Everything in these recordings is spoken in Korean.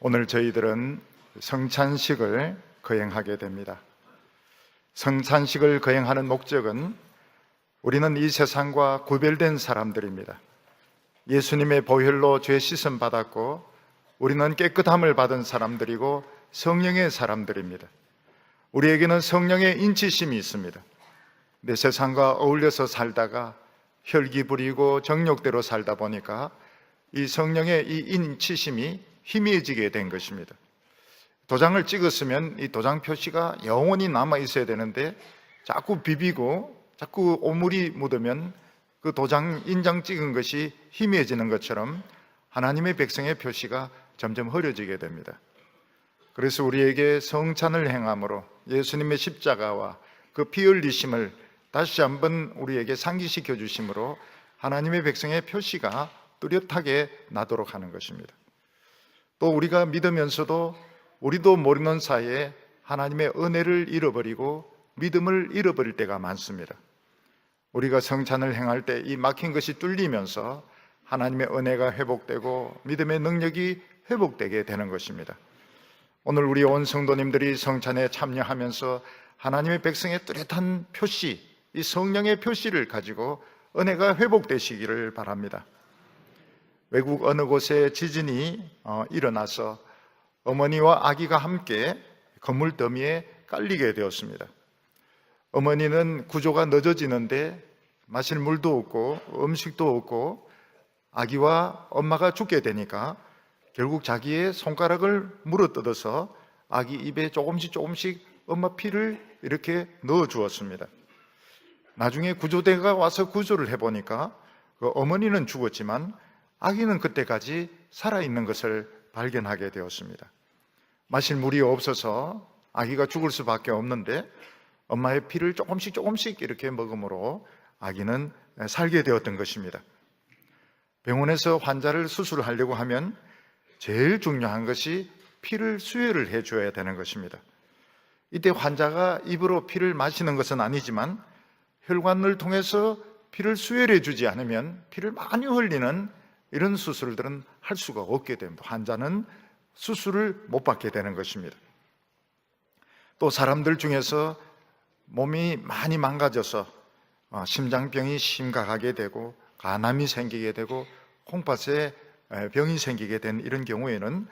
오늘 저희들은 성찬식을 거행하게 됩니다. 성찬식을 거행하는 목적은 우리는 이 세상과 구별된 사람들입니다. 예수님의 보혈로 죄 씻음 받았고 우리는 깨끗함을 받은 사람들이고 성령의 사람들입니다. 우리에게는 성령의 인치심이 있습니다. 내 세상과 어울려서 살다가 혈기 부리고 정욕대로 살다 보니까 이 성령의 이 인치심이 희미해지게 된 것입니다. 도장을 찍었으면 이 도장 표시가 영원히 남아 있어야 되는데 자꾸 비비고 자꾸 오물이 묻으면 그 도장 인장 찍은 것이 희미해지는 것처럼 하나님의 백성의 표시가 점점 흐려지게 됩니다. 그래서 우리에게 성찬을 행함으로 예수님의 십자가와 그 피 흘리심을 다시 한번 우리에게 상기시켜 주심으로 하나님의 백성의 표시가 뚜렷하게 나도록 하는 것입니다. 또 우리가 믿으면서도 우리도 모르는 사이에 하나님의 은혜를 잃어버리고 믿음을 잃어버릴 때가 많습니다. 우리가 성찬을 행할 때 이 막힌 것이 뚫리면서 하나님의 은혜가 회복되고 믿음의 능력이 회복되게 되는 것입니다. 오늘 우리 온 성도님들이 성찬에 참여하면서 하나님의 백성의 뚜렷한 표시, 이 성령의 표시를 가지고 은혜가 회복되시기를 바랍니다. 외국 어느 곳에 지진이 어, 일어나서 어머니와 아기가 함께 건물 더미에 깔리게 되었습니다. 어머니는 구조가 늦어지는데 마실 물도 없고 음식도 없고 아기와 엄마가 죽게 되니까 결국 자기의 손가락을 물어 뜯어서 아기 입에 조금씩 조금씩 엄마 피를 이렇게 넣어 주었습니다. 나중에 구조대가 와서 구조를 해보니까 그 어머니는 죽었지만 아기는 그때까지 살아있는 것을 발견하게 되었습니다. 마실 물이 없어서 아기가 죽을 수밖에 없는데 엄마의 피를 조금씩 조금씩 이렇게 먹음으로 아기는 살게 되었던 것입니다. 병원에서 환자를 수술하려고 하면 제일 중요한 것이 피를 수혈을 해줘야 되는 것입니다. 이때 환자가 입으로 피를 마시는 것은 아니지만 혈관을 통해서 피를 수혈해 주지 않으면 피를 많이 흘리는 이런 수술들은 할 수가 없게 됩니다. 환자는 수술을 못 받게 되는 것입니다. 또 사람들 중에서 몸이 많이 망가져서 어, 심장병이 심각하게 되고 간암이 생기게 되고 콩팥에 병이 생기게 된 이런 경우에는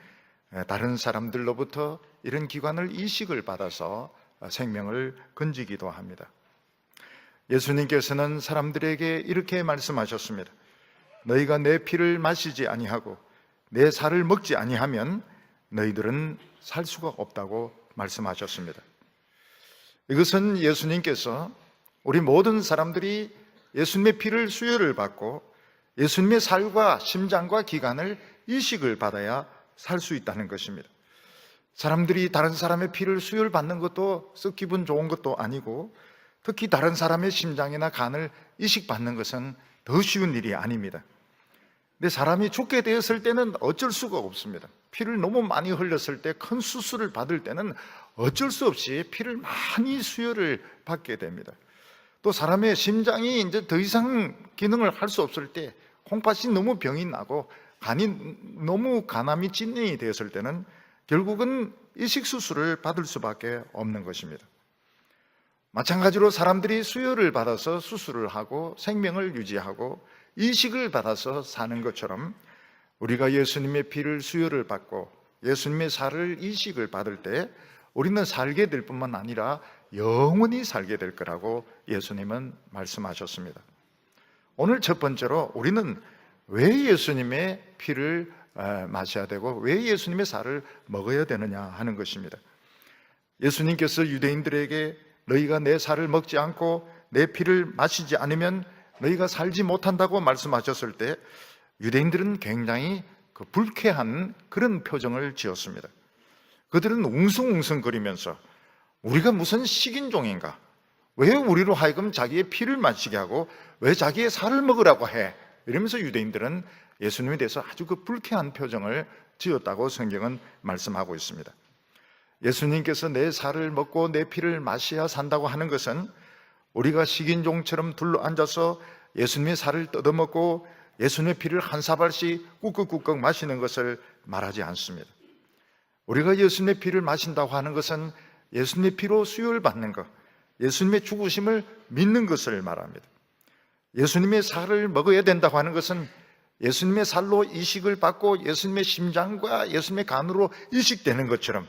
다른 사람들로부터 이런 기관을 이식을 받아서 생명을 건지기도 합니다. 예수님께서는 사람들에게 이렇게 말씀하셨습니다. 너희가 내 피를 마시지 아니하고 내 살을 먹지 아니하면 너희들은 살 수가 없다고 말씀하셨습니다. 이것은 예수님께서 우리 모든 사람들이 예수님의 피를 수혈을 받고 예수님의 살과 심장과 기관을 이식을 받아야 살 수 있다는 것입니다. 사람들이 다른 사람의 피를 수혈 받는 것도 썩 기분 좋은 것도 아니고 특히 다른 사람의 심장이나 간을 이식 받는 것은 더 쉬운 일이 아닙니다. 근데 사람이 죽게 되었을 때는 어쩔 수가 없습니다. 피를 너무 많이 흘렸을 때 큰 수술을 받을 때는 어쩔 수 없이 피를 많이 수혈을 받게 됩니다. 또 사람의 심장이 이제 더 이상 기능을 할 수 없을 때 콩팥이 너무 병이 나고 간이 너무 간암이 진행이 되었을 때는 결국은 이식 수술을 받을 수밖에 없는 것입니다. 마찬가지로 사람들이 수혈을 받아서 수술을 하고 생명을 유지하고 이식을 받아서 사는 것처럼 우리가 예수님의 피를 수혈을 받고 예수님의 살을 이식을 받을 때 우리는 살게 될 뿐만 아니라 영원히 살게 될 거라고 예수님은 말씀하셨습니다. 오늘 첫 번째로 우리는 왜 예수님의 피를 마셔야 되고 왜 예수님의 살을 먹어야 되느냐 하는 것입니다. 예수님께서 유대인들에게 너희가 내 살을 먹지 않고 내 피를 마시지 않으면 너희가 살지 못한다고 말씀하셨을 때 유대인들은 굉장히 그 불쾌한 그런 표정을 지었습니다. 그들은 웅성웅성거리면서 우리가 무슨 식인종인가? 왜 우리로 하여금 자기의 피를 마시게 하고 왜 자기의 살을 먹으라고 해? 이러면서 유대인들은 예수님에 대해서 아주 그 불쾌한 표정을 지었다고 성경은 말씀하고 있습니다. 예수님께서 내 살을 먹고 내 피를 마셔야 산다고 하는 것은 우리가 식인종처럼 둘러 앉아서 예수님의 살을 뜯어먹고 예수님의 피를 한 사발씩 꾹꾹꾹꾹 마시는 것을 말하지 않습니다. 우리가 예수님의 피를 마신다고 하는 것은 예수님의 피로 수혈 받는 것, 예수님의 죽으심을 믿는 것을 말합니다. 예수님의 살을 먹어야 된다고 하는 것은 예수님의 살로 이식을 받고 예수님의 심장과 예수님의 간으로 이식되는 것처럼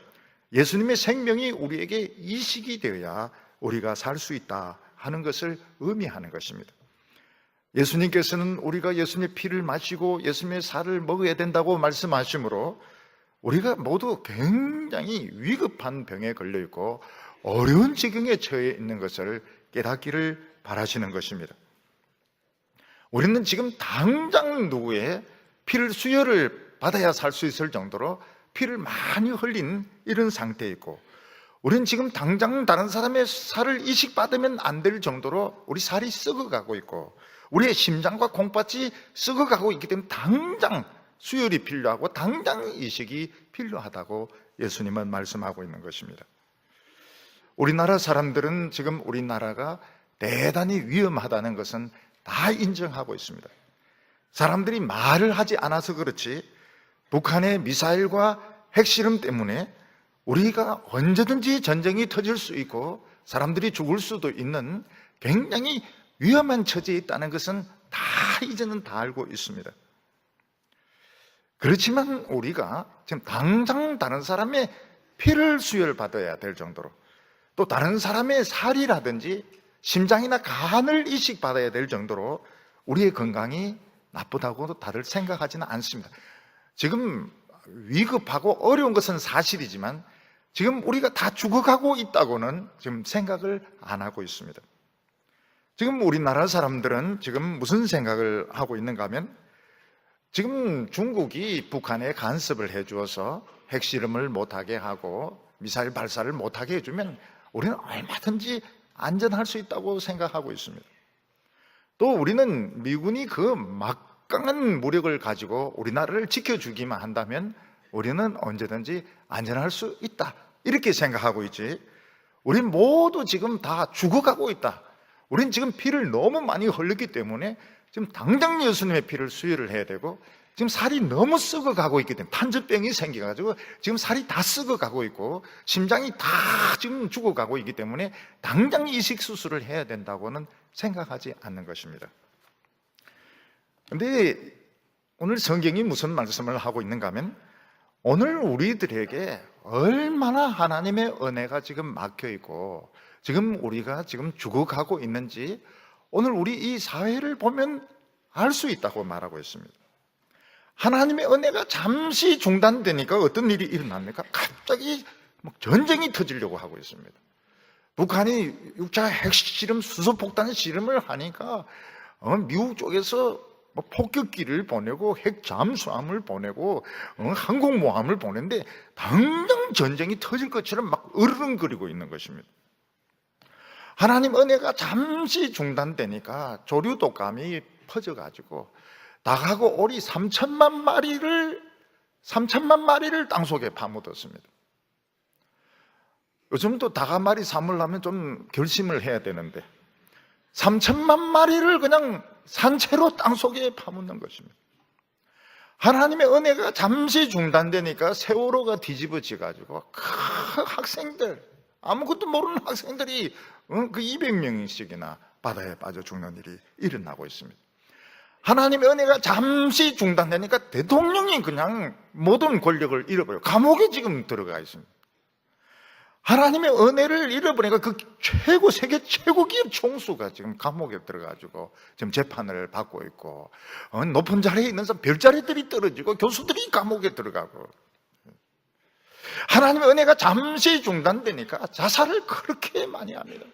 예수님의 생명이 우리에게 이식이 되어야 우리가 살 수 있다 하는 것을 의미하는 것입니다. 예수님께서는 우리가 예수님의 피를 마시고 예수님의 살을 먹어야 된다고 말씀하시므로 우리가 모두 굉장히 위급한 병에 걸려 있고 어려운 지경에 처해 있는 것을 깨닫기를 바라시는 것입니다. 우리는 지금 당장 누구의 피를 수혈을 받아야 살 수 있을 정도로 피를 많이 흘린 이런 상태에 있고 우리는 지금 당장 다른 사람의 살을 이식받으면 안 될 정도로 우리 살이 썩어가고 있고 우리의 심장과 콩팥이 썩어가고 있기 때문에 당장 수혈이 필요하고 당장 이식이 필요하다고 예수님은 말씀하고 있는 것입니다. 우리나라 사람들은 지금 우리나라가 대단히 위험하다는 것은 다 인정하고 있습니다. 사람들이 말을 하지 않아서 그렇지 북한의 미사일과 핵실험 때문에 우리가 언제든지 전쟁이 터질 수 있고 사람들이 죽을 수도 있는 굉장히 위험한 처지에 있다는 것은 다 이제는 다 알고 있습니다. 그렇지만 우리가 지금 당장 다른 사람의 피를 수혈 받아야 될 정도로 또 다른 사람의 살이라든지 심장이나 간을 이식 받아야 될 정도로 우리의 건강이 나쁘다고 다들 생각하지는 않습니다. 지금 위급하고 어려운 것은 사실이지만 지금 우리가 다 죽어가고 있다고는 지금 생각을 안 하고 있습니다. 지금 우리나라 사람들은 지금 무슨 생각을 하고 있는가 하면 지금 중국이 북한에 간섭을 해주어서 핵실험을 못하게 하고 미사일 발사를 못하게 해주면 우리는 얼마든지 안전할 수 있다고 생각하고 있습니다. 또 우리는 미군이 그 막강한 무력을 가지고 우리나라를 지켜주기만 한다면 우리는 언제든지 안전할 수 있다. 이렇게 생각하고 있지. 우린 모두 지금 다 죽어가고 있다. 우린 지금 피를 너무 많이 흘렸기 때문에 지금 당장 예수님의 피를 수혈을 해야 되고 지금 살이 너무 썩어가고 있기 때문에 탄저병이 생겨가지고 지금 살이 다 썩어가고 있고 심장이 다 지금 죽어가고 있기 때문에 당장 이식 수술을 해야 된다고는 생각하지 않는 것입니다. 근데 오늘 성경이 무슨 말씀을 하고 있는가 하면 오늘 우리들에게 얼마나 하나님의 은혜가 지금 막혀 있고 지금 우리가 지금 죽어가고 있는지 오늘 우리 이 사회를 보면 알 수 있다고 말하고 있습니다. 하나님의 은혜가 잠시 중단되니까 어떤 일이 일어납니까? 갑자기 막 전쟁이 터지려고 하고 있습니다. 북한이 6차 핵실험 수소폭탄 실험을 하니까 어, 미국 쪽에서 뭐 폭격기를 보내고 핵 잠수함을 보내고 어, 항공모함을 보내는데 당장 전쟁이 터질 것처럼 막 으르렁거리고 있는 것입니다. 하나님 은혜가 잠시 중단되니까 조류 독감이 퍼져가지고 닭하고 오리 3천만 마리를 3천만 마리를 땅 속에 파묻었습니다. 요즘도 닭한 마리 삼으려면 좀 결심을 해야 되는데 3천만 마리를 그냥 산채로 땅 속에 파묻는 것입니다. 하나님의 은혜가 잠시 중단되니까 세월호가 뒤집어져 가지고 그 학생들 아무것도 모르는 학생들이 어, 그 200명씩이나 바다에 빠져 죽는 일이 일어나고 있습니다. 하나님의 은혜가 잠시 중단되니까 대통령이 그냥 모든 권력을 잃어버려 감옥에 지금 들어가 있습니다. 하나님의 은혜를 잃어버리니까 그 최고 세계 최고 기업 총수가 지금 감옥에 들어가지고 지금 재판을 받고 있고 어, 높은 자리에 있는 사람 별자리들이 떨어지고 교수들이 감옥에 들어가고 하나님의 은혜가 잠시 중단되니까 자살을 그렇게 많이 합니다.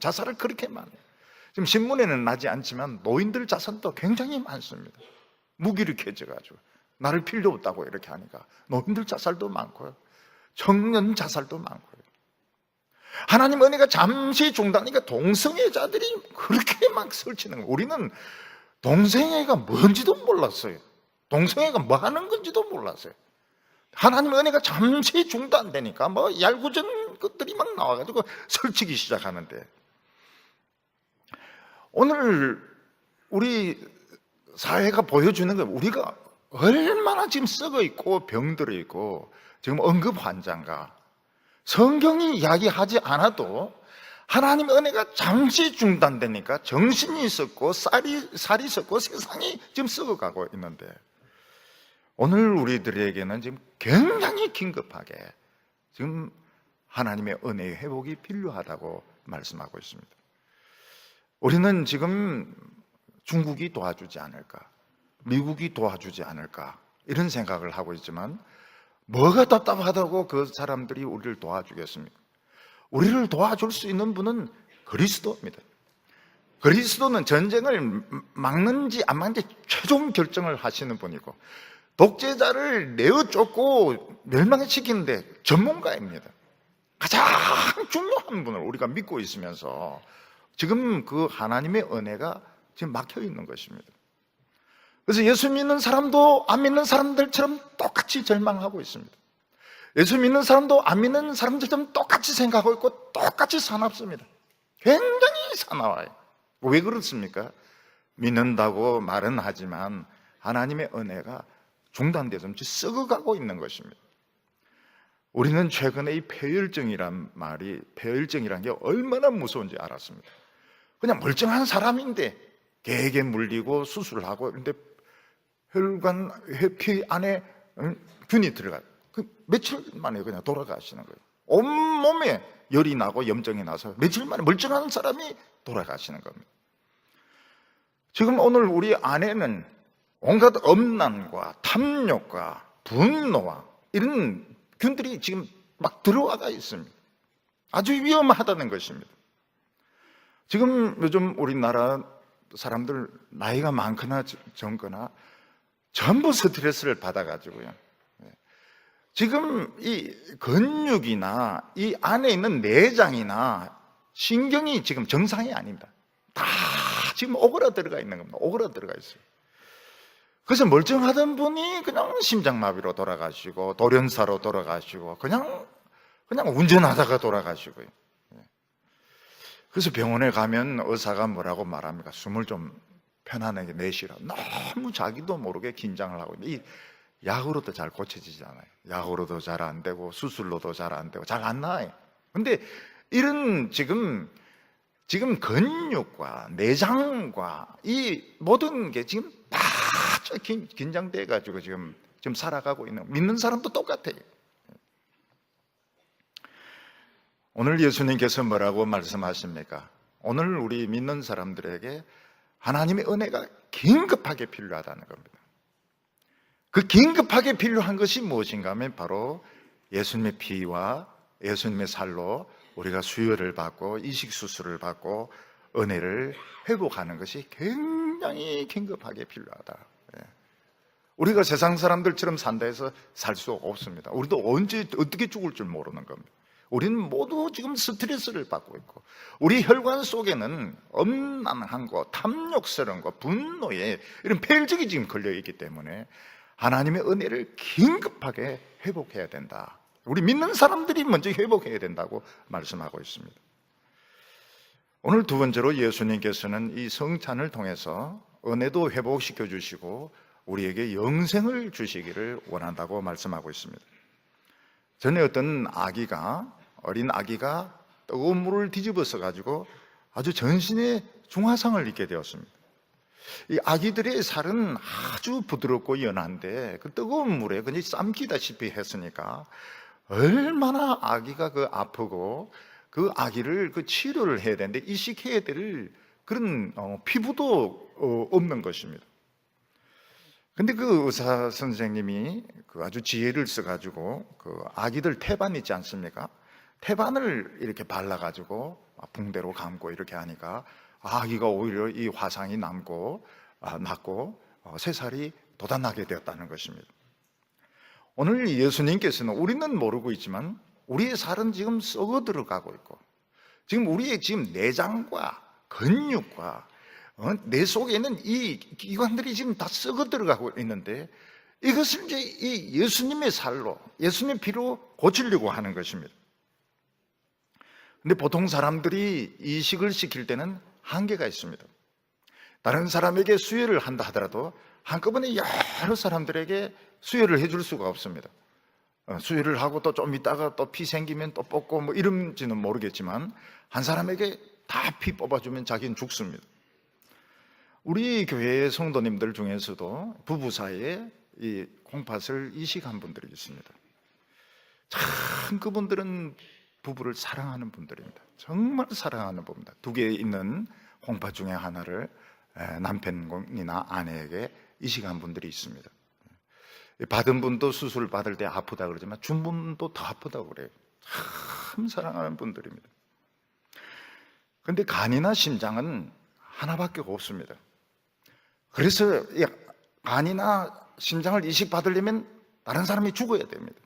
자살을 그렇게 많이. 해요. 지금 신문에는 나지 않지만 노인들 자살도 굉장히 많습니다. 무기력해져가지고 나를 필요 없다고 이렇게 하니까 노인들 자살도 많고요. 청년 자살도 많고요. 하나님 은혜가 잠시 중단하니까 동성애자들이 그렇게 막 설치는 거예요. 우리는 동성애가 뭔지도 몰랐어요. 동성애가 뭐 하는 건지도 몰랐어요. 하나님 은혜가 잠시 중단되니까 뭐 얄궂은 것들이 막 나와가지고 설치기 시작하는데 오늘 우리 사회가 보여주는 거 우리가 얼마나 지금 썩어 있고 병들어 있고 지금 응급 환자인가 성경이 이야기하지 않아도 하나님의 은혜가 잠시 중단되니까 정신이 있었고 쌀이, 살이 있었고 세상이 지금 썩어가고 있는데 오늘 우리들에게는 지금 굉장히 긴급하게 지금 하나님의 은혜의 회복이 필요하다고 말씀하고 있습니다. 우리는 지금 중국이 도와주지 않을까, 미국이 도와주지 않을까, 이런 생각을 하고 있지만, 뭐가 답답하다고 그 사람들이 우리를 도와주겠습니까? 우리를 도와줄 수 있는 분은 그리스도입니다. 그리스도는 전쟁을 막는지 안 막는지 최종 결정을 하시는 분이고, 독재자를 내어 쫓고 멸망시키는데 전문가입니다. 가장 중요한 분을 우리가 믿고 있으면서 지금 그 하나님의 은혜가 지금 막혀 있는 것입니다. 그래서 예수 믿는 사람도 안 믿는 사람들처럼 똑같이 절망하고 있습니다. 예수 믿는 사람도 안 믿는 사람들처럼 똑같이 생각하고 있고 똑같이 사납습니다. 굉장히 사나워요. 왜 그렇습니까? 믿는다고 말은 하지만 하나님의 은혜가 중단돼서 썩어가고 있는 것입니다. 우리는 최근에 이 폐혈증이란 말이 폐혈증이란 게 얼마나 무서운지 알았습니다. 그냥 멀쩡한 사람인데 개에게 물리고 수술을 하고 그런데 혈관 피 안에 균이 들어가 그 며칠 만에 그냥 돌아가시는 거예요. 온 몸에 열이 나고 염증이 나서 며칠 만에 멀쩡한 사람이 돌아가시는 겁니다. 지금 오늘 우리 안에는 온갖 엄난과 탐욕과 분노와 이런 균들이 지금 막 들어와가 있습니다. 아주 위험하다는 것입니다. 지금 요즘 우리나라 사람들 나이가 많거나 적거나 전부 스트레스를 받아가지고요. 지금 이 근육이나 이 안에 있는 내장이나 신경이 지금 정상이 아닙니다. 다 지금 오그라 들어가 있는 겁니다. 오그라 들어가 있어요. 그래서 멀쩡하던 분이 그냥 심장마비로 돌아가시고 돌연사로 돌아가시고 그냥 그냥 운전하다가 돌아가시고요. 그래서 병원에 가면 의사가 뭐라고 말합니까? 숨을 좀 편안하게 내쉬라. 너무 자기도 모르게 긴장을 하고 있는데 이 약으로도 잘 고쳐지지 않아요. 약으로도 잘 안 되고 수술로도 잘 안 되고 잘 안 나아요. 근데 이런 지금 지금 근육과 내장과 이 모든 게 지금 다 긴, 긴장돼 가지고 지금 지금 살아가고 있는 믿는 사람도 똑같아요. 오늘 예수님께서 뭐라고 말씀하십니까? 오늘 우리 믿는 사람들에게 하나님의 은혜가 긴급하게 필요하다는 겁니다. 그 긴급하게 필요한 것이 무엇인가 하면 바로 예수님의 피와 예수님의 살로 우리가 수혈을 받고 이식 수술을 받고 은혜를 회복하는 것이 굉장히 긴급하게 필요하다. 예. 우리가 세상 사람들처럼 산다 해서 살 수 없습니다. 우리도 언제 어떻게 죽을 줄 모르는 겁니다. 우리는 모두 지금 스트레스를 받고 있고 우리 혈관 속에는 엄난한 거, 탐욕스러운 거, 분노에 이런 폐혈증이 지금 걸려 있기 때문에 하나님의 은혜를 긴급하게 회복해야 된다. 우리 믿는 사람들이 먼저 회복해야 된다고 말씀하고 있습니다. 오늘 두 번째로 예수님께서는 이 성찬을 통해서 은혜도 회복시켜 주시고 우리에게 영생을 주시기를 원한다고 말씀하고 있습니다. 전에 어떤 아기가 어린 아기가 뜨거운 물을 뒤집어서 가지고 아주 전신에 중화상을 입게 되었습니다. 이 아기들의 살은 아주 부드럽고 연한데 그 뜨거운 물에 그냥 삶기다시피 했으니까 얼마나 아기가 그 아프고 그 아기를 그 치료를 해야 되는데 이식해야 될 그런 어, 피부도 어, 없는 것입니다. 근데 그 의사 선생님이 그 아주 지혜를 써가지고 그 아기들 태반 있지 않습니까? 태반을 이렇게 발라가지고 붕대로 감고 이렇게 하니까 아기가 오히려 이 화상이 남고 아, 났고 어, 세 살이 돋아나게 되었다는 것입니다. 오늘 예수님께서는 우리는 모르고 있지만 우리의 살은 지금 썩어 들어가고 있고 지금 우리의 지금 내장과 근육과 어, 내 속에 있는 이 기관들이 지금 다 썩어 들어가고 있는데 이것을 이제 이 예수님의 살로 예수님의 피로 고치려고 하는 것입니다. 근데 보통 사람들이 이식을 시킬 때는 한계가 있습니다. 다른 사람에게 수혈을 한다 하더라도 한꺼번에 여러 사람들에게 수혈을 해줄 수가 없습니다. 어, 수혈을 하고 또 좀 있다가 또 피 생기면 또 뽑고 뭐 이런지는 모르겠지만 한 사람에게 다 피 뽑아주면 자기는 죽습니다. 우리 교회 성도님들 중에서도 부부 사이에 이 콩팥을 이식한 분들이 있습니다. 참 그분들은 부부를 사랑하는 분들입니다. 정말 사랑하는 분입니다. 두 개 있는 콩팥 중에 하나를 에, 남편이나 아내에게 이식한 분들이 있습니다. 받은 분도 수술 받을 때 아프다 그러지만 준 분도 더 아프다고 그래요. 참 사랑하는 분들입니다. 근데 간이나 심장은 하나밖에 없습니다. 그래서 이 간이나 심장을 이식 받으려면 다른 사람이 죽어야 됩니다.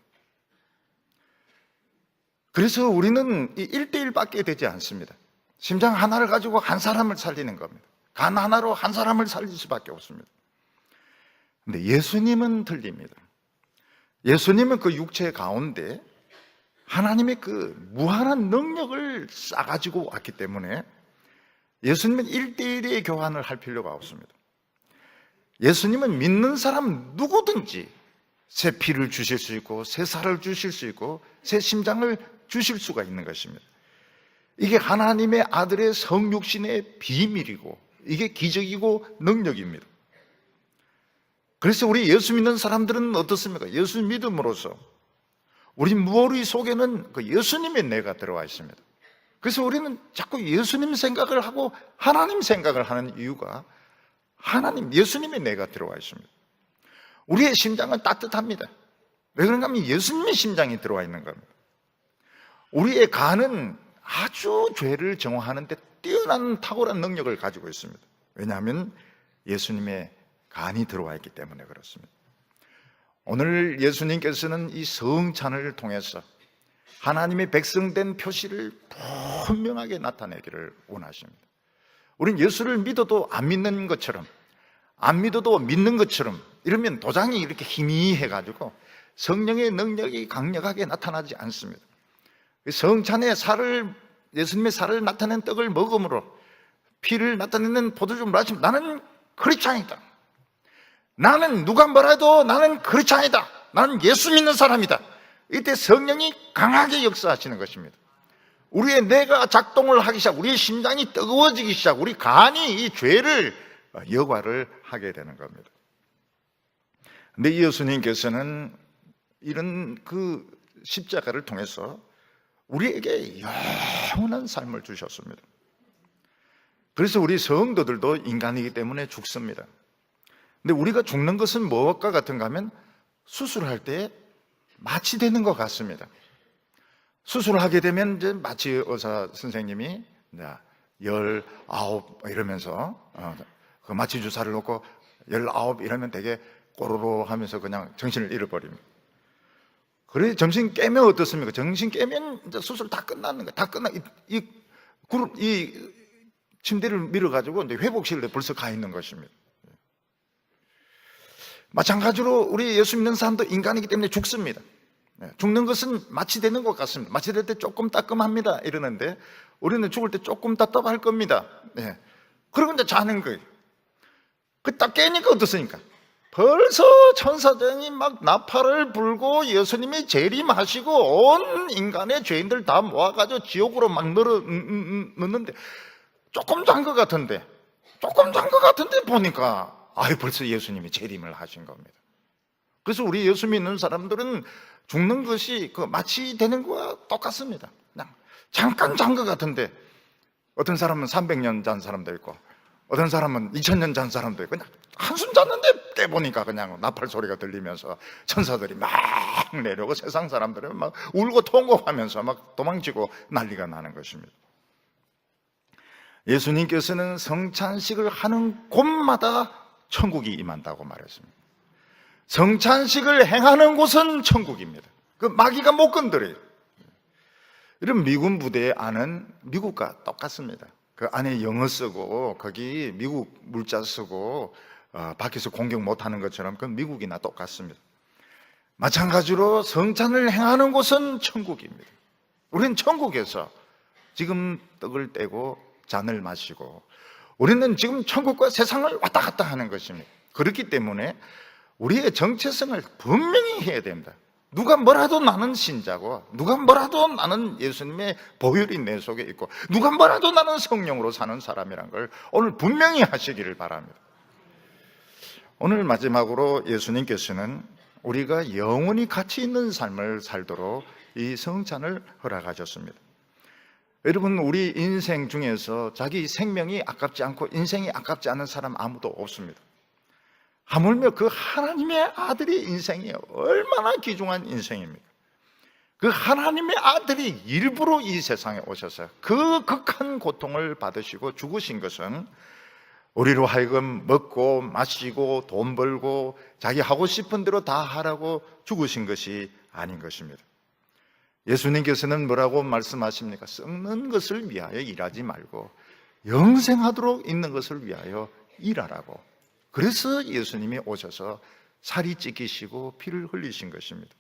그래서 우리는 이 1대1밖에 되지 않습니다. 심장 하나를 가지고 한 사람을 살리는 겁니다. 간 하나로 한 사람을 살릴 수밖에 없습니다. 근데 예수님은 틀립니다. 예수님은 그 육체 가운데 하나님의 그 무한한 능력을 싸가지고 왔기 때문에 예수님은 1대1의 교환을 할 필요가 없습니다. 예수님은 믿는 사람 누구든지 새 피를 주실 수 있고 새 살을 주실 수 있고 새 심장을 주실 수가 있는 것입니다. 이게 하나님의 아들의 성육신의 비밀이고 이게 기적이고 능력입니다. 그래서 우리 예수 믿는 사람들은 어떻습니까? 예수 믿음으로써 우리 무어리 속에는 그 예수님의 내가 들어와 있습니다. 그래서 우리는 자꾸 예수님 생각을 하고 하나님 생각을 하는 이유가 하나님, 예수님의 내가 들어와 있습니다. 우리의 심장은 따뜻합니다. 왜 그런가 하면 예수님의 심장이 들어와 있는 겁니다. 우리의 간은 아주 죄를 정화하는데 뛰어난 탁월한 능력을 가지고 있습니다. 왜냐하면 예수님의 간이 들어와 있기 때문에 그렇습니다. 오늘 예수님께서는 이 성찬을 통해서 하나님의 백성된 표시를 분명하게 나타내기를 원하십니다. 우린 예수를 믿어도 안 믿는 것처럼, 안 믿어도 믿는 것처럼, 이러면 도장이 이렇게 희미해가지고 성령의 능력이 강력하게 나타나지 않습니다. 성찬의 살을, 예수님의 살을 나타낸 떡을 먹음으로 피를 나타내는 포도주를 마시면 나는 크리스찬이다. 나는 누가 뭐라도 나는 크리스찬이다. 나는 예수 믿는 사람이다. 이때 성령이 강하게 역사하시는 것입니다. 우리의 뇌가 작동을 하기 시작, 우리의 심장이 뜨거워지기 시작, 우리 간이 이 죄를 여과를 하게 되는 겁니다. 근데 예수님께서는 이런 그 십자가를 통해서 우리에게 영원한 삶을 주셨습니다. 그래서 우리 성도들도 인간이기 때문에 죽습니다. 근데 우리가 죽는 것은 무엇과 같은가 하면 수술할 때 마취 되는 것 같습니다. 수술을 하게 되면 이제 마치 의사 선생님이 열아홉 이러면서 어, 그 마취 주사를 놓고 열아홉 이러면 되게 꼬로로 하면서 그냥 정신을 잃어버립니다. 그래 정신 깨면 어떻습니까? 정신 깨면 이제 수술 다 끝났는 거다 끝나 이, 이 그룹 이 침대를 밀어 가지고 이제 회복실에 벌써 가 있는 것입니다. 마찬가지로 우리 예수 믿는 사람도 인간이기 때문에 죽습니다. 네, 죽는 것은 마취되는 것 같습니다. 마취될 때 조금 따끔합니다. 이러는데 우리는 죽을 때 조금 답답할 겁니다. 네. 그리고 이제 자는 거예요. 그 딱 깨니까 어떻습니까? 벌써 천사장이 막 나팔을 불고 예수님이 재림하시고 온 인간의 죄인들 다 모아가지고 지옥으로 막 넣어, 음, 음, 음, 넣는데 조금 잔 것 같은데 조금 잔 것 같은데 보니까 아유 벌써 예수님이 재림을 하신 겁니다. 그래서 우리 예수 믿는 사람들은 죽는 것이 그 마치 되는 거와 똑같습니다. 그냥 잠깐 잔 것 같은데 어떤 사람은 300년 잔 사람도 있고 어떤 사람은 2000년 잔 사람도 있고 그냥 한숨 잤는데 깨보니까 그냥 나팔 소리가 들리면서 천사들이 막 내려오고 세상 사람들은 막 울고 통곡하면서 막 도망치고 난리가 나는 것입니다. 예수님께서는 성찬식을 하는 곳마다 천국이 임한다고 말했습니다. 성찬식을 행하는 곳은 천국입니다. 그 마귀가 못 건드려요. 이런 미군 부대 안은 미국과 똑같습니다. 그 안에 영어 쓰고 거기 미국 물자 쓰고 어, 밖에서 공격 못하는 것처럼 그 미국이나 똑같습니다. 마찬가지로 성찬을 행하는 곳은 천국입니다. 우리는 천국에서 지금 떡을 떼고 잔을 마시고 우리는 지금 천국과 세상을 왔다 갔다 하는 것입니다. 그렇기 때문에 우리의 정체성을 분명히 해야 됩니다. 누가 뭐라도 나는 신자고, 누가 뭐라도 나는 예수님의 보혈이 내 속에 있고, 누가 뭐라도 나는 성령으로 사는 사람이란 걸 오늘 분명히 하시기를 바랍니다. 오늘 마지막으로 예수님께서는 우리가 영원히 가치 있는 삶을 살도록 이 성찬을 허락하셨습니다. 여러분, 우리 인생 중에서 자기 생명이 아깝지 않고 인생이 아깝지 않은 사람 아무도 없습니다. 하물며 그 하나님의 아들의 인생이 얼마나 귀중한 인생입니까? 그 하나님의 아들이 일부러 이 세상에 오셔서 그 극한 고통을 받으시고 죽으신 것은 우리로 하여금 먹고 마시고 돈 벌고 자기 하고 싶은 대로 다 하라고 죽으신 것이 아닌 것입니다. 예수님께서는 뭐라고 말씀하십니까? 썩는 것을 위하여 일하지 말고 영생하도록 있는 것을 위하여 일하라고. 그래서 예수님이 오셔서 살이 찢기시고 피를 흘리신 것입니다.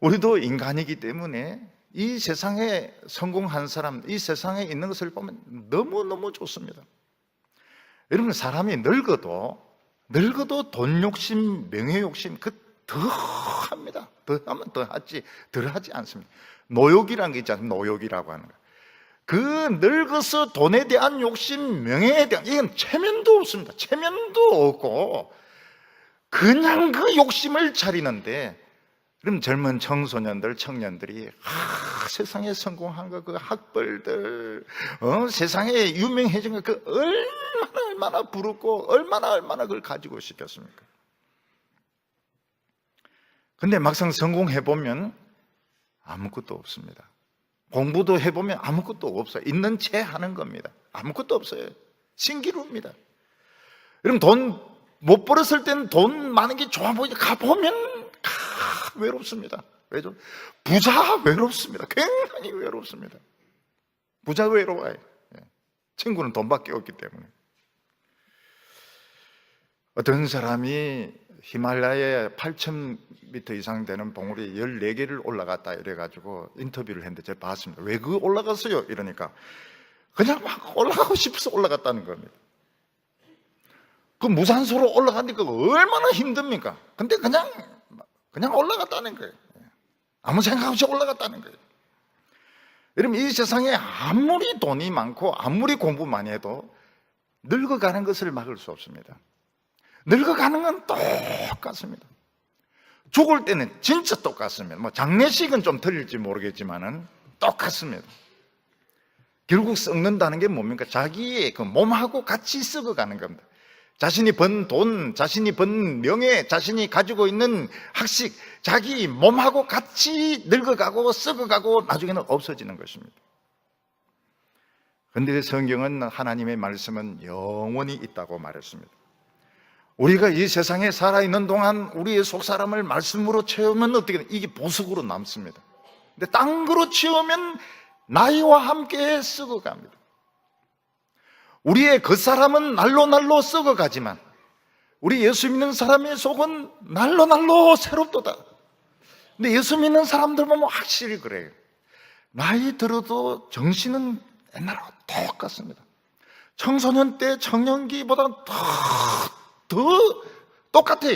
우리도 인간이기 때문에 이 세상에 성공한 사람, 이 세상에 있는 것을 보면 너무너무 좋습니다. 여러분, 사람이 늙어도, 늙어도 돈 욕심, 명예 욕심, 그 더 합니다. 더 하면 더 하지, 덜 하지 않습니다. 노욕이라는 게 있잖아요. 노욕이라고 하는 거. 그 늙어서 돈에 대한 욕심, 명예에 대한, 이건 체면도 없습니다. 체면도 없고, 그냥 그 욕심을 차리는데, 그럼 젊은 청소년들, 청년들이, 아, 세상에 성공한 거, 그 학벌들, 어, 세상에 유명해진 거, 그 얼마나, 얼마나 부럽고, 얼마나, 얼마나 그걸 가지고 싶겠습니까? 근데 막상 성공해 보면 아무것도 없습니다. 공부도 해 보면 아무것도 없어요. 있는 채 하는 겁니다. 아무것도 없어요. 신기루입니다. 여러분, 돈 못 벌었을 때는 돈 많은 게 좋아 보이지. 가 보면, 아, 외롭습니다. 왜죠? 부자 외롭습니다. 굉장히 외롭습니다. 부자 외로워요. 예. 친구는 돈밖에 없기 때문에. 어떤 사람이 히말라야에 8,000m 이상 되는 봉우리 14개를 올라갔다 이래가지고 인터뷰를 했는데 제가 봤습니다. 왜 그 올라갔어요? 이러니까 그냥 막 올라가고 싶어서 올라갔다는 겁니다. 그 무산소로 올라가니까 얼마나 힘듭니까? 근데 그냥, 그냥 올라갔다는 거예요. 아무 생각 없이 올라갔다는 거예요. 여러분, 이 세상에 아무리 돈이 많고 아무리 공부 많이 해도 늙어가는 것을 막을 수 없습니다. 늙어가는 건 똑같습니다. 죽을 때는 진짜 똑같습니다. 뭐 장례식은 좀 틀릴지 모르겠지만은 똑같습니다. 결국 썩는다는 게 뭡니까? 자기의 그 몸하고 같이 썩어가는 겁니다. 자신이 번 돈, 자신이 번 명예, 자신이 가지고 있는 학식, 자기 몸하고 같이 늙어가고 썩어가고 나중에는 없어지는 것입니다. 그런데 성경은 하나님의 말씀은 영원히 있다고 말했습니다. 우리가 이 세상에 살아있는 동안 우리의 속 사람을 말씀으로 채우면 어떻게 돼? 이게 보석으로 남습니다. 근데 딴 거로 채우면 나이와 함께 썩어갑니다. 우리의 그 사람은 날로 날로 썩어가지만 우리 예수 믿는 사람의 속은 날로 날로 새롭도다. 근데 예수 믿는 사람들 보면 확실히 그래요. 나이 들어도 정신은 옛날하고 똑같습니다. 청소년 때 청년기보다 더, 더 똑같아.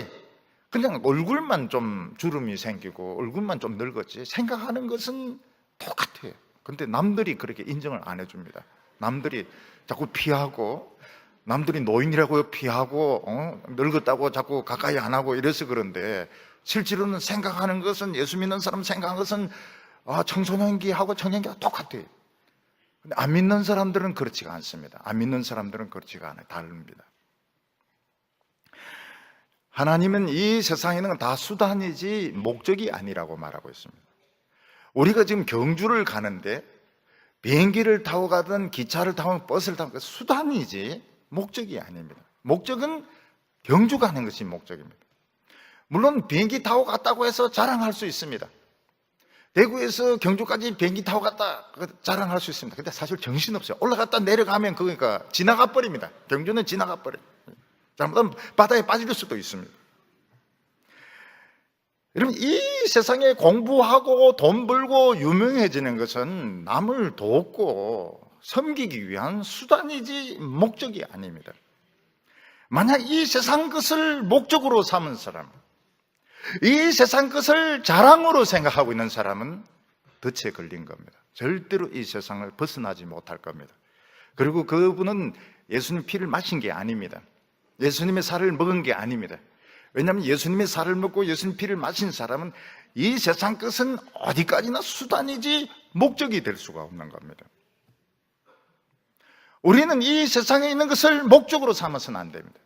그냥 얼굴만 좀 주름이 생기고 얼굴만 좀 늙었지 생각하는 것은 똑같아요. 근데 남들이 그렇게 인정을 안 해줍니다. 남들이 자꾸 피하고 남들이 노인이라고 피하고 어? 늙었다고 자꾸 가까이 안 하고 이래서 그런데 실제로는 생각하는 것은 예수 믿는 사람 생각하는 것은 아, 청소년기하고 청년기가 똑같아요. 근데 안 믿는 사람들은 그렇지가 않습니다. 안 믿는 사람들은 그렇지가 않아요. 다릅니다. 하나님은 이 세상에 있는 건다 수단이지 목적이 아니라고 말하고 있습니다. 우리가 지금 경주를 가는데 비행기를 타고 가든 기차를 타고 버스를 타고 가든 수단이지 목적이 아닙니다. 목적은 경주 가는 것이 목적입니다. 물론 비행기 타고 갔다고 해서 자랑할 수 있습니다. 대구에서 경주까지 비행기 타고 갔다 자랑할 수 있습니다. 근데 사실 정신없어요. 올라갔다 내려가면 그러니까 지나가 버립니다. 경주는 지나가 버려요. 잘못하면 바다에 빠질 수도 있습니다. 여러분, 이 세상에 공부하고 돈 벌고 유명해지는 것은 남을 돕고 섬기기 위한 수단이지 목적이 아닙니다. 만약 이 세상 것을 목적으로 삼은 사람, 이 세상 것을 자랑으로 생각하고 있는 사람은 덫에 걸린 겁니다. 절대로 이 세상을 벗어나지 못할 겁니다. 그리고 그분은 예수님 피를 마신 게 아닙니다. 예수님의 살을 먹은 게 아닙니다. 왜냐하면 예수님의 살을 먹고 예수님 피를 마신 사람은 이 세상 것은 어디까지나 수단이지 목적이 될 수가 없는 겁니다. 우리는 이 세상에 있는 것을 목적으로 삼아서는 안 됩니다.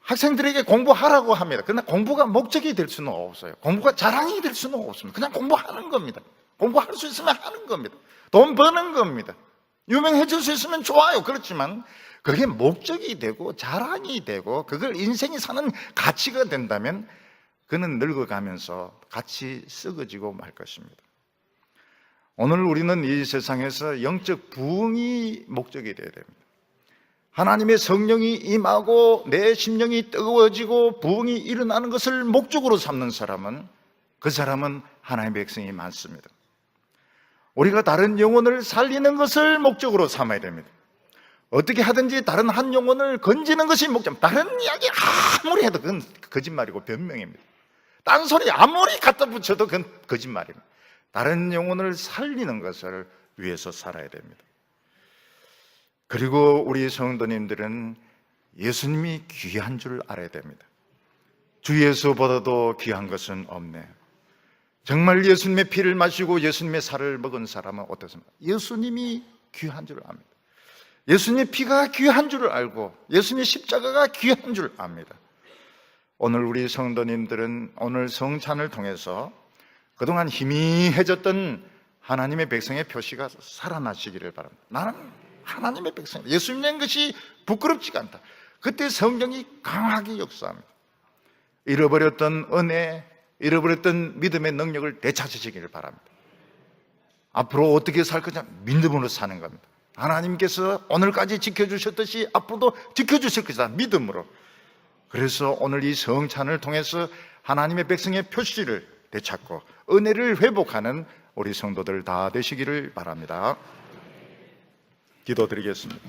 학생들에게 공부하라고 합니다. 그러나 공부가 목적이 될 수는 없어요. 공부가 자랑이 될 수는 없습니다. 그냥 공부하는 겁니다. 공부할 수 있으면 하는 겁니다. 돈 버는 겁니다. 유명해질 수 있으면 좋아요. 그렇지만 그게 목적이 되고 자랑이 되고 그걸 인생이 사는 가치가 된다면 그는 늙어가면서 같이 썩어지고 말 것입니다. 오늘 우리는 이 세상에서 영적 부흥이 목적이 되어야 됩니다. 하나님의 성령이 임하고 내 심령이 뜨거워지고 부흥이 일어나는 것을 목적으로 삼는 사람은 그 사람은 하나님의 백성이 많습니다. 우리가 다른 영혼을 살리는 것을 목적으로 삼아야 됩니다. 어떻게 하든지 다른 한 영혼을 건지는 것이 목적. 다른 이야기 아무리 해도 그건 거짓말이고 변명입니다. 딴소리 아무리 갖다 붙여도 그건 거짓말입니다. 다른 영혼을 살리는 것을 위해서 살아야 됩니다. 그리고 우리 성도님들은 예수님이 귀한 줄 알아야 됩니다. 주 예수보다도 귀한 것은 없네. 정말 예수님의 피를 마시고 예수님의 살을 먹은 사람은 어떻습니까? 예수님이 귀한 줄 압니다. 예수님의 피가 귀한 줄 알고 예수님의 십자가가 귀한 줄 압니다. 오늘 우리 성도님들은 오늘 성찬을 통해서 그동안 희미해졌던 하나님의 백성의 표시가 살아나시기를 바랍니다. 나는 하나님의 백성, 예수 믿는 것이 부끄럽지가 않다. 그때 성경이 강하게 역사합니다. 잃어버렸던 은혜, 잃어버렸던 믿음의 능력을 되찾으시기를 바랍니다. 앞으로 어떻게 살 거냐? 믿음으로 사는 겁니다. 하나님께서 오늘까지 지켜주셨듯이 앞으로도 지켜주실 것이다. 믿음으로. 그래서 오늘 이 성찬을 통해서 하나님의 백성의 표시를 되찾고 은혜를 회복하는 우리 성도들 다 되시기를 바랍니다. 기도드리겠습니다.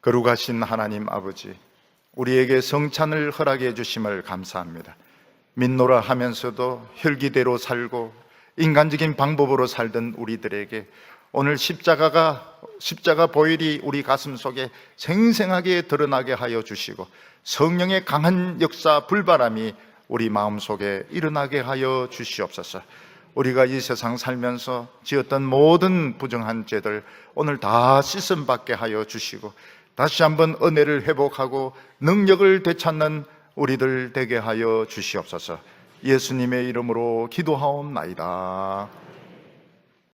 거룩하신 하나님 아버지, 우리에게 성찬을 허락해 주심을 감사합니다. 믿노라 하면서도 혈기대로 살고 인간적인 방법으로 살던 우리들에게 오늘 십자가가 십자가 보일이 우리 가슴 속에 생생하게 드러나게 하여 주시고 성령의 강한 역사 불바람이 우리 마음 속에 일어나게 하여 주시옵소서. 우리가 이 세상 살면서 지었던 모든 부정한 죄들 오늘 다 씻음 받게 하여 주시고 다시 한번 은혜를 회복하고 능력을 되찾는 우리들 되게 하여 주시옵소서. 예수님의 이름으로 기도하옵나이다.